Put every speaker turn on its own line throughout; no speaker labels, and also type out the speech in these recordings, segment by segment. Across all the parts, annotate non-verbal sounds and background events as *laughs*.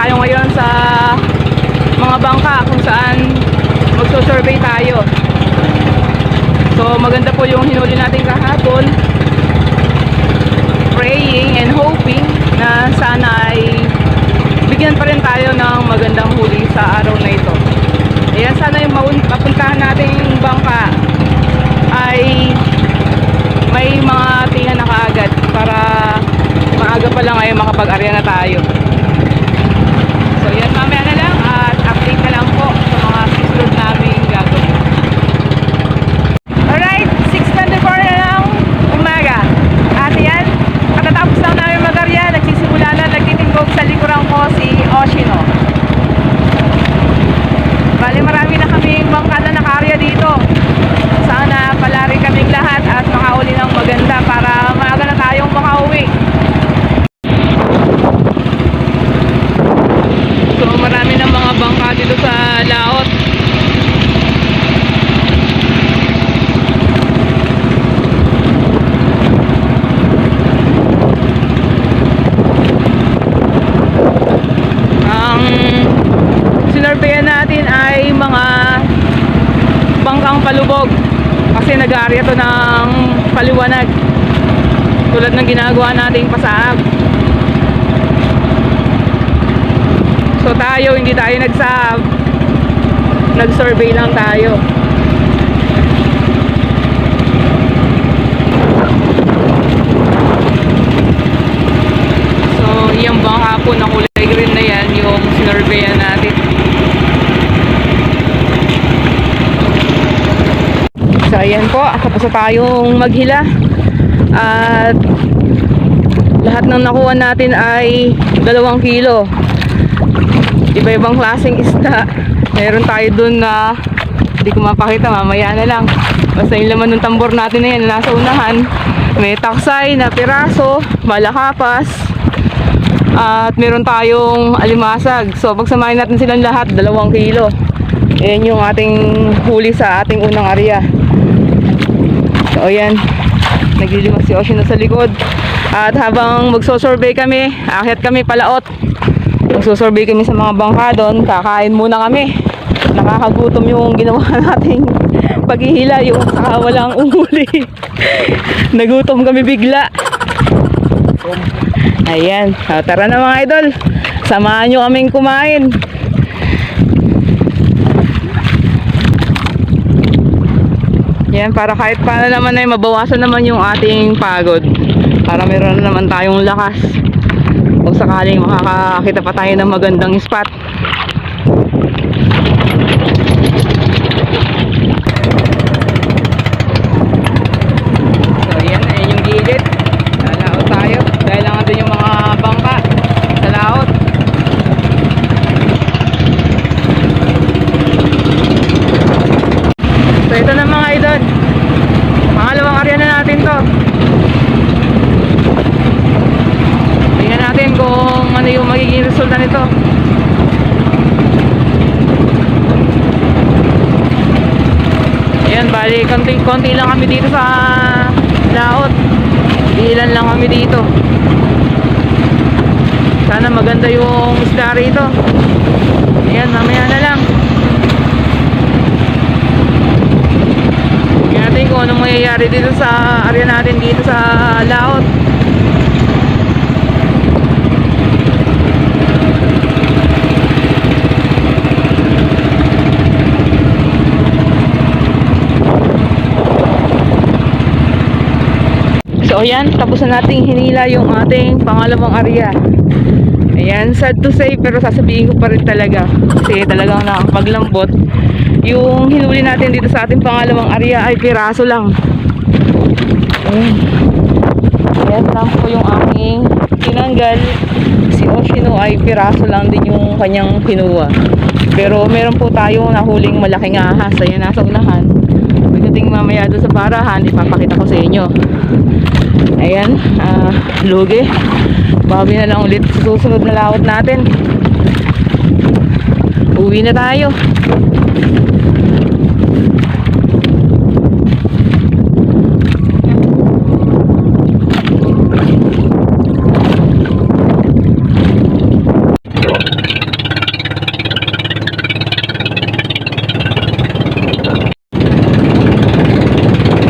tayo ngayon sa mga bangka kung saan magso-survey tayo. So maganda po yung hinuli natin kahapon. Praying and hoping na sana ay bigyan pa rin tayo ng magandang huli sa araw na ito. Ayan, sana yung mapuntahan nating bangka ay may mga tingan na kaagad para maaga pa lang ay makapag-arya na tayo. So yan, mamaya na lang at update na lang po sa mga susunod namin gagawin. Alright, 6.24 na lang umaga. At yan, katatapos lang namin mag-arya, nagsisimula na nagtitinggog sa likuran ko si Oshino. Bali marami na kaming bangka na nakarya dito. Sana palari kaming lahat at makauli ng maganda para maaga na tayong makauwi. So marami ng mga bangka dito sa laot. Ang sinurveyan natin ay mga bangkang palubog kasi nag-aarya to ng paliwanag. Tulad ng ginagawa nating pasaab so tayo hindi tayo nagsaab nag-survey lang tayo. So yung bangka po na kulay green na yan yung sinurveyan natin So ayan po, tapos na tayong maghila. At lahat ng nakuha natin ay dalawang kilo. Iba-ibang klaseng isda. Meron tayo dun na hindi ko mapakita, mamaya na lang. Basta yung laman ng tambor natin na yan, na nasa unahan. May taksay na piraso, malakapas. At meron tayong alimasag. So pagsamahin natin silang lahat, dalawang kilo. Ayan yung ating huli sa ating unang area. So ayan, naglilimas si Ocean na sa likod. At habang magsosurvey kami, aakyat kami palaot. Magsosurvey kami sa mga bangka doon, kakain muna kami. Nakakagutom yung ginawa *laughs* nating paghihila, yung saka walang umuli. *laughs* Nagutom kami bigla. Ayan, Ah, tara na mga idol. Samahan nyo kaming kumain. Yan, para kahit paano naman ay mabawasan naman yung ating pagod. Para meron na naman tayong lakas. Kung sakaling makakakita pa tayo ng magandang spot. So yan, ayan yung gilid. Lalaot tayo. Dahil lang andun yung mga bangka sa laot. So ito na mga idol. Pangalawang area na natin to. Tingnan natin kung ano yung magiging resulta nito. Ayan, bali, konti, konti lang kami dito sa laot. Ilan lang kami dito. Sana maganda yung isda rito. Ayan, mamaya na lang. Tingnan natin kung anong mangyayari dito sa area natin dito sa laot. So ayan, tapos na nating hinila yung ating pangalawang area. Ayan, sad to say pero sasabihin ko pa rin talaga kasi talagang nakapaglambot. Yung hinuli natin dito sa ating pangalawang area ay piraso lang. Ayan. Ayan lang po yung aking tinanggal. Si Oshino ay piraso lang din yung kanyang kinuha. Pero meron po tayong nahuling malaking ahas. Ayan, nasa unahan. Pagdating mamaya doon sa barahan, ipapakita ko sa inyo. Ayan, ah, lugi. Bawi na lang ulit sa susunod na lawat natin. Uwi na tayo.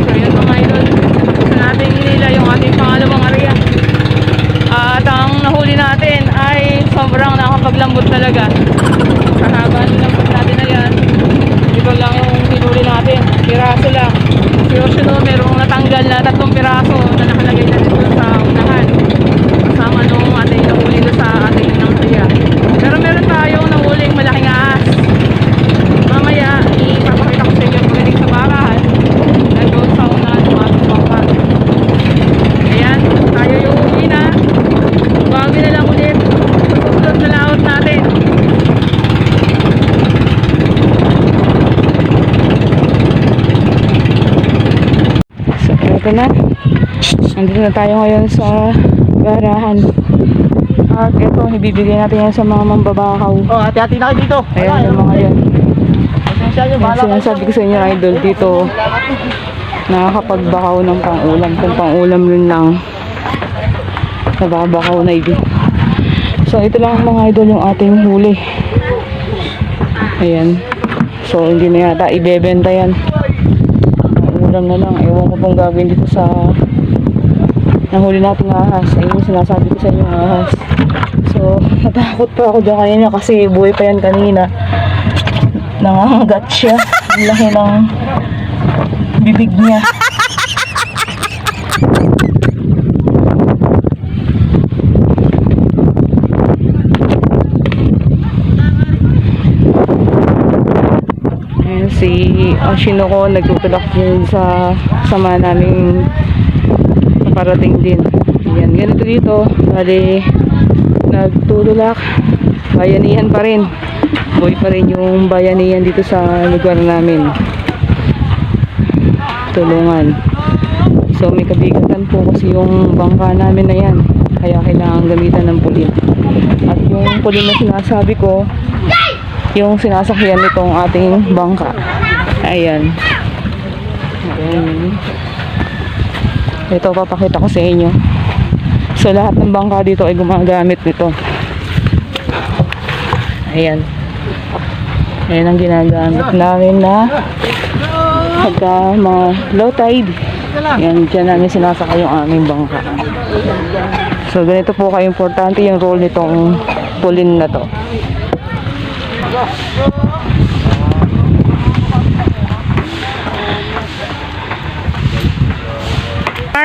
So yun mga idol, tapos na natin nila yung ating pangalawang area. At ang nahuli natin ay sobrang nakapaglambot talaga. Sa haba ng lambot natin na yan, ito lang yung hinuli natin. Piraso lang. Si Yoshino merong natanggal na tatlong piraso na nakalagay na dito sa unahan. Kasama nung ating nahuli doon sa ating inang area. Pero meron tayong nahuling malaking ahas. Mamaya, ipapakita ko sa inyo pagdating sa barahan. Nandun sa unahan ng ating bangka. Ayan, tayo yung uwi na. Bago na lang ulit. Susunod na laot natin. Eto na. Nandito na tayo ngayon sa garahan. At ito, ibibigay natin yan sa mga mambabakaw.
Oh, hati-hati na kayo dito.
Ayan yung mga yan. Yan sinasabi ko sa inyo, idol, dito nakakapagbakaw ng pangulam. Kung pangulam yun lang, nababakaw na ibig. So, ito lang mga idol yung ating huli. Ayan. So, hindi na yata ibebenta yan. Ulam na lang. Ewan ko pong gagawin dito sa nahuli nating ahas. Ayun yung sinasabi ko sa inyo ahas. So, natakot pa ako dyan kanina kasi buhay pa yan kanina. Nangangagat siya. Ang laki ng bibig niya. Si Ashino ko nagtutulak din sa sama naming parating din. Ayan, ganito dito. Bali, nagtutulak. Bayanihan pa rin. Buhay pa rin yung bayanihan dito sa lugar namin. Tulungan. So may kabigatan po kasi yung bangka namin na yan. Kaya kailangan gamitan ng pulin. At yung pulin na sinasabi ko, yung sinasakyan nitong ating bangka. Ayan. Ayan. Ito papakita ko sa inyo. So lahat ng bangka dito ay gumagamit nito. Ayan. Ayan ang ginagamit namin na pagka mga low tide. Yan, dyan namin sinasakay yung aming bangka. So ganito po ka-importante yung role nitong pulin na to.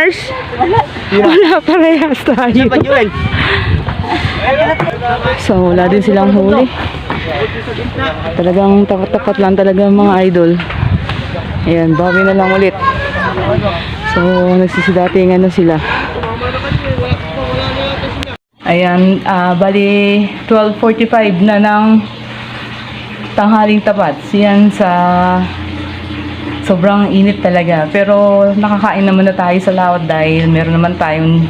Mars? Wala parehas tayo. So, wala din silang huli. Talagang tapat-tapat lang talaga mga idol. Ayan, bawi na lang ulit. So, nagsisidatingan na sila. Ayan, ah, bali 12.45 na ng tanghaling tapat. Siyan sa sobrang init talaga. Pero nakakain naman na tayo sa lawat dahil meron naman tayong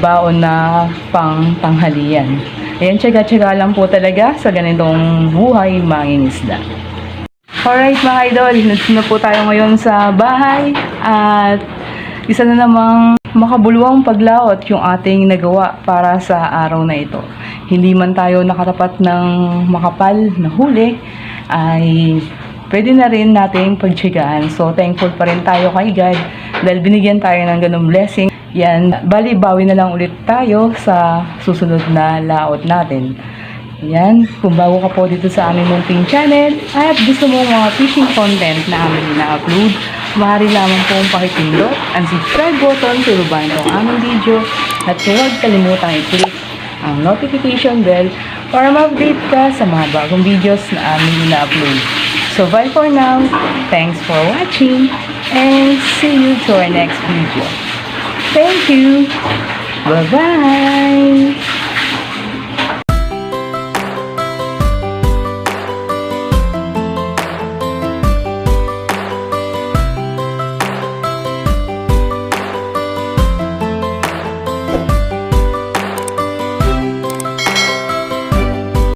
baon na pang tanghalian. Ayan, tsaga-tsaga lang po talaga sa ganitong buhay mangingisda. Alright mga idol, nandito na po tayo ngayon sa bahay at isa na namang makabuluwang paglaot yung ating nagawa para sa araw na ito. Hindi man tayo nakatapat ng makapal na huli, ay pwede na rin nating pagtsagaan. So, thankful pa rin tayo kay God dahil binigyan tayo ng ganung blessing. Yan, bali, bawi na lang ulit tayo sa susunod na laot natin. Yan, kung bago ka po dito sa aming munting channel at gusto mo mga fishing content na aming na-upload, maaari lamang pong pakipindot ang subscribe button sa baba ng aming video at huwag kalimutang i-click ang notification bell para ma-update ka sa mga bagong videos na aming na-upload. So bye for now, thanks for watching, and see you to our next video. Thank you! Bye-bye!